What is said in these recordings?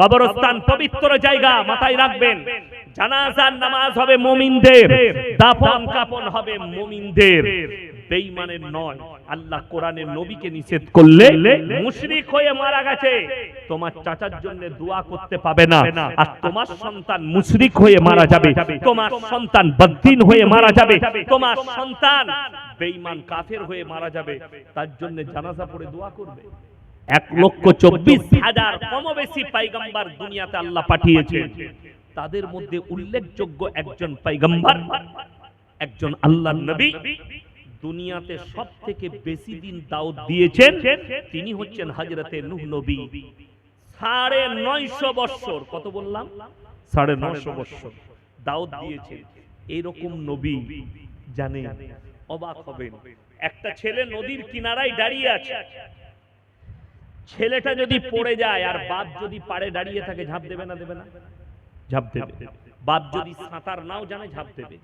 কবরস্থান পবিত্র জায়গা মাথায় রাখবেন। জানাজার নামাজ হবে মুমিনদের, দাফন কাফন হবে মুমিনদের। বেঈমানের নয়, আল্লাহ কোরআনের নবীকে নিষেধ করলে মুশরিক হয়ে মারা গেছে। তোমার চাচার জন্য দোয়া করতে পাবে না, আর তোমার সন্তান মুশরিক হয়ে মারা যাবে। তোমার সন্তান বদ্দিন হয়ে মারা যাবে। তোমার সন্তান বেঈমান কাফের হয়ে মারা যাবে। তার জন্য জানাজা পড়ে দোয়া করবে। এক লক্ষ চব্বিশ হাজার কম বেশি পাইগাম্বার দুনিয়াতে আল্লাহ পাঠিয়েছে তাদের মধ্যে উল্লেখযোগ্য একজন পাইগাম্বার, একজন আল্লাহ নবী। দুনিয়াতে সব থেকে বেশি দিন দাউদ দিয়েছেন, তিনি হচ্ছেন হাজরতে নূহ নবী। সাড়ে নয়শো বৎসর, কত বললাম? সাড়ে নয়শো বৎসর দাউদ দিয়েছেন। এইরকম নবী জানে অবাক হবেন। একটা ছেলে নদীর কিনারায় দাঁড়িয়ে আছে। ছেলেটা যদি পড়ে যায় আর বাপ যদি পাড়ে দাঁড়িয়ে থাকে ঝাঁপ দেবে না দেবে না? ঝাঁপ দেবে। বাপ যদি সাঁতার নাও জানে ঝাঁপ দেবে।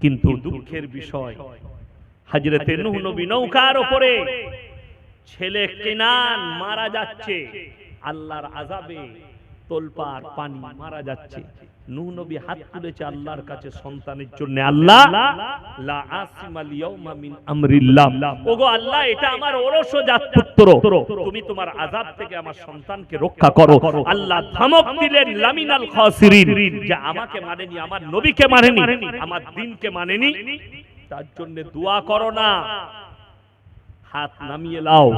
কিন্তু দুঃখের বিষয় হাজরতে নূহ নবী নৌকার ওপরে ছেলে কেনান মারা যাচ্ছে। আল্লাহর আজাবে তোলপার পানি মারা যাচ্ছে। নূহ নবী হাত তুলেছে আল্লাহর কাছে সন্তানের জন্য। আল্লাহ লা আসিমাল ইয়াউমা মিন আমরিল্লাহ। ওগো আল্লাহ এটা আমার ওরস পুত্র। তুমি তোমার আযাব থেকে আমার সন্তানকে রক্ষা করো। আল্লাহ ধমক দিলেন লামিনাল খাসিরিন যে আমাকে মানেনি আমার নবীকে মানেনি আমার দিনকে মানেনি। তার জন্য দোয়া করো না। হাত নামিয়ে লাও।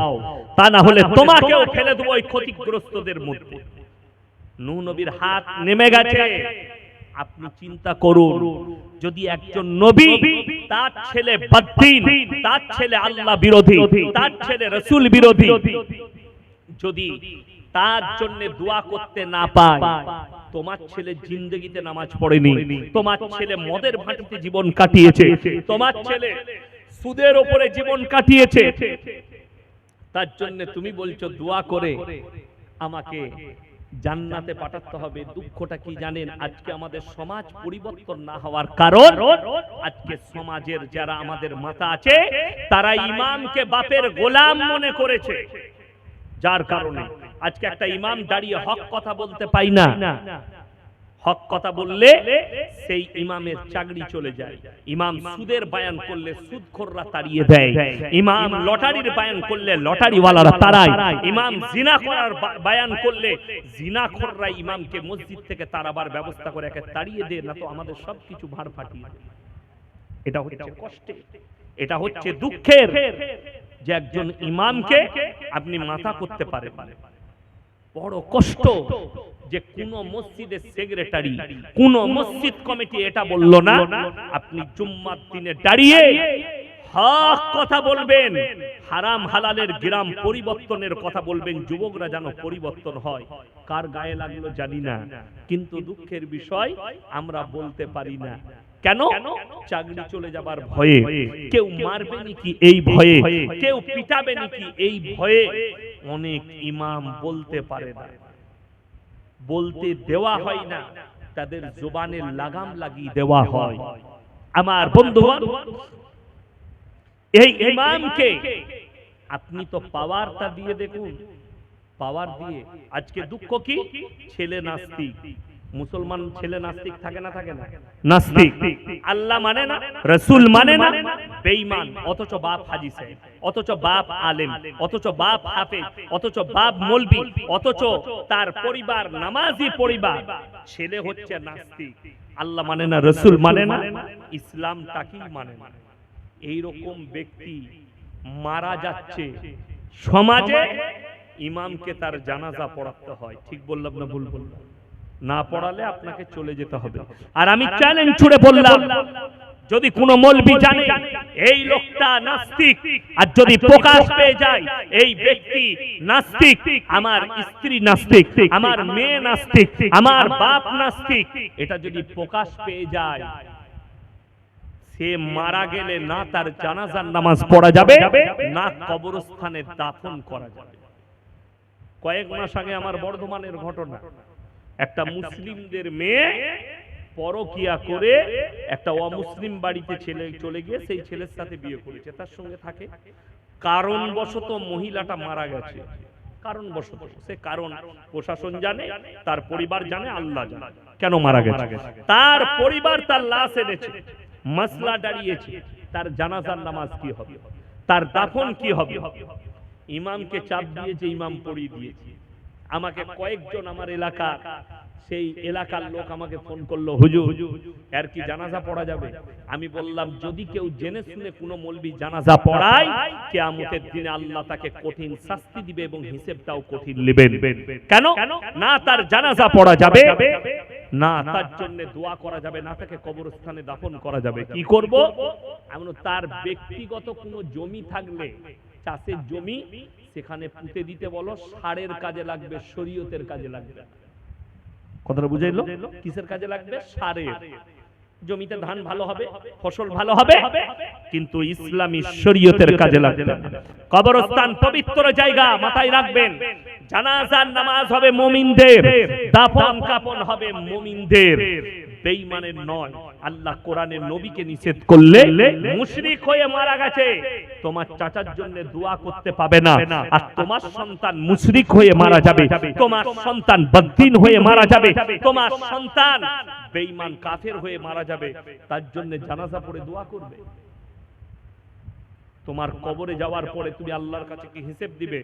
তা না হলে তোমাকেও ফেলে দেবো ওই ক্ষতিগ্রস্তদের মধ্যে। নূহ নবীর হাত নেমে গেছে। আপনি চিন্তা করুন যদি একজন নবী তার ছেলে বদ্দিন তার ছেলে আল্লাহ বিরোধী তার ছেলে রসুল বিরোধী যদি তার জন্য দোয়া করতে না পায় তোমার ছেলে জিন্দগিতে নামাজ পড়েনি তোমার ছেলে মদের ভাটিতে জীবন কাটিয়েছে তোমার ছেলে সুদের ওপরে জীবন কাটিয়েছে তার জন্য তুমি বলছো দোয়া করে আমাকে জান্নাতে পাঠাতে হবে দুঃখটা কি জানেন? আজকে আমাদের সমাজ পরিবর্তন না হওয়ার কারণ আজকে সমাজের যারা আমাদের মাথা আছে তারা ইমামকে বাপের গোলাম মনে করেছে। যার কারণে আজকে একটা ইমাম দাঁড়িয়ে হক কথা বলতে পাই না। হক কথা বললে সেই ইমামের চাকরি চলে যায়। ইমাম সুদের বায়ান করলে সুদখোররা তাড়িয়ে দেয়। ইমাম লটারির বায়ান করলে লটারিওয়ালারা তাড়ায়। ইমাম জিনা করার বায়ান করলে জিনাখোররা ইমামকে মসজিদ থেকে তাড়াবার ব্যবস্থা করে একে তাড়িয়ে দেয়, না তো আমাদের সবকিছু ভাড় ফাটিয়ে এটা হচ্ছে কষ্টে। এটা হচ্ছে দুঃখের যে একজন ইমামকে আপনি মাথা করতে পারেন। বড় কষ্ট যে কোন মসজিদের সেক্রেটারি কোন মসজিদ কমিটি এটা বলল না। আপনি জুম্মার দিনে দাঁড়িয়ে হক কথা বলবেন, হারাম হালালের গ্রাম পরিবর্তনের কথা বলবেন, যুবকরা যেন পরিবর্তন হয়। কার গায়ে লাগল জানি না, কিন্তু দুঃখের বিষয় আমরা বলতে পারি না। কেন? চাকরি চলে যাবার ভয়ে। কেউ মারবে নাকি এই ভয়ে? কেউ পিটাবে নাকি এই ভয়ে? অনেক ইমাম বলতে পারে না। বলতে দেওয়া হয় না তাদের জোবানের লাগাম লাগিয়ে দেওয়া হয়। আমার বন্ধুগণ এই ইমামকে আপনি তো পাওয়ারটা দিয়ে দেখুন। পাওয়ার দিয়ে। আজকে দুঃখ কি? ছেলে নাস্তিক। মুসলমান ছেলে নাস্তিক থাকে না থাকে না। নাস্তিক। আল্লাহ মানে না? রসুল মানে না? বেঈমান, অথচ বাপ সাহেব অথচ বাপ আলেম, অথচ বাপ হাফেজ, অথচ বাপ মলবি, অথচ তার পরিবার নামাজি পরিবার। ছেলে হচ্ছে নাস্তিক। আল্লাহ মানে না, রসুল মানে না ইসলামটাকেই মানে না। এইরকম ব্যক্তি মারা যাচ্ছে। সমাজে ইমামকে তার জানাজা পড়াতে হয়। ঠিক বললাম না ভুল বললাম? না পড়ালে আপনাকে চলে যেতে হবে। আর আমি চ্যালেঞ্জ ছুড়ে বললাম যদি কোনো মলবি জানে এই লোকটা নাস্তিক। আর যদি প্রকাশ পেয়ে যায় এই ব্যক্তি নাস্তিক আমার স্ত্রী নাস্তিক আমার মেয়ে নাস্তিক আমার বাপ নাস্তিক এটা যদি প্রকাশ পেয়ে যায় সে মারা গেলে না তার জানাজার নামাজ পড়া যাবে না কবরস্থানে দাফন করা যাবে। কয়েক মাস আগে আমার বর্ধমানের ঘটনা। একটা মুসলিমদের মেয়ে পরকিয়া করে একটা অমুসলিম বাড়িতে ছেলে চলে গিয়ে সেই ছেলের সাথে বিয়ে করেছে তার সঙ্গে থাকে। কারণবশত মহিলাটা মারা গেছে। কারণ বশত সে কারণ প্রশাসন জানে তার পরিবার জানে আল্লাহ জানে। কেন মারা গেছে? তার পরিবার তার লাশ এনেছে। মাসলা দাঁড়িয়েছে। তার জানাজার নামাজ কি হবে? তার দাফন কি হবে? ইমামকে চাপ দিয়েছে ইমাম পড়িয়ে দিয়েছে। আমাকে কয়েকজন আমার এলাকা সেই এলাকার লোক আমাকে ফোন করল, হুজুর, এর কি জানাজা পড়া যাবে? আমি বললাম, যদি কেউ জেনে শুনে কোনো মলবি জানাজা পড়ায়, কেয়ামতের দিনে আল্লাহ তাকে কঠিন শাস্তি দিবে এবং হিসেবটাও কঠিন নেবেন। কেন? না তার জানাজা পড়া যাবে, না তার জন্য দোয়া করা যাবে, না তাকে কবরস্থানে দাফন করা যাবে। কি করব? এমন তার ব্যক্তিগত কোনো জমি থাকলে, চাষের জমি সেখানে পুঁতে দিতে বলো, সারের কাজে লাগবে, শরীয়তের কাজে লাগবে। না। কথাটা বুঝাইলো? কিসের কাজে লাগবে? সারের। জমিতে ধান ভালো হবে? ফসল ভালো হবে? কিন্তু ইসলামী শরীয়তের কাজে লাগবে কবরস্থান পবিত্র জায়গা মাথায় রাখবেন। জানাজার নামাজ হবে মুমিনদের। দাফন কাপন হবে মুমিনদের। বেঈমানের নয়। আল্লাহ কোরআনের নবীকে নিষেধ করলে মুশরিক হয়ে মারা গেছে। তোমার চাচার জন্য দোয়া করতে পাবে না। আর তোমার সন্তান মুশরিক হয়ে মারা যাবে। তোমার সন্তান বদ্দিন হয়ে মারা যাবে। তোমার সন্তান বেঈমান কাফের হয়ে মারা যাবে। তার জন্য জানাজা পড়ে দোয়া করবে। তোমার কবরে যাওয়ার পরে তুমি আল্লাহর কাছে কি হিসেব দিবে?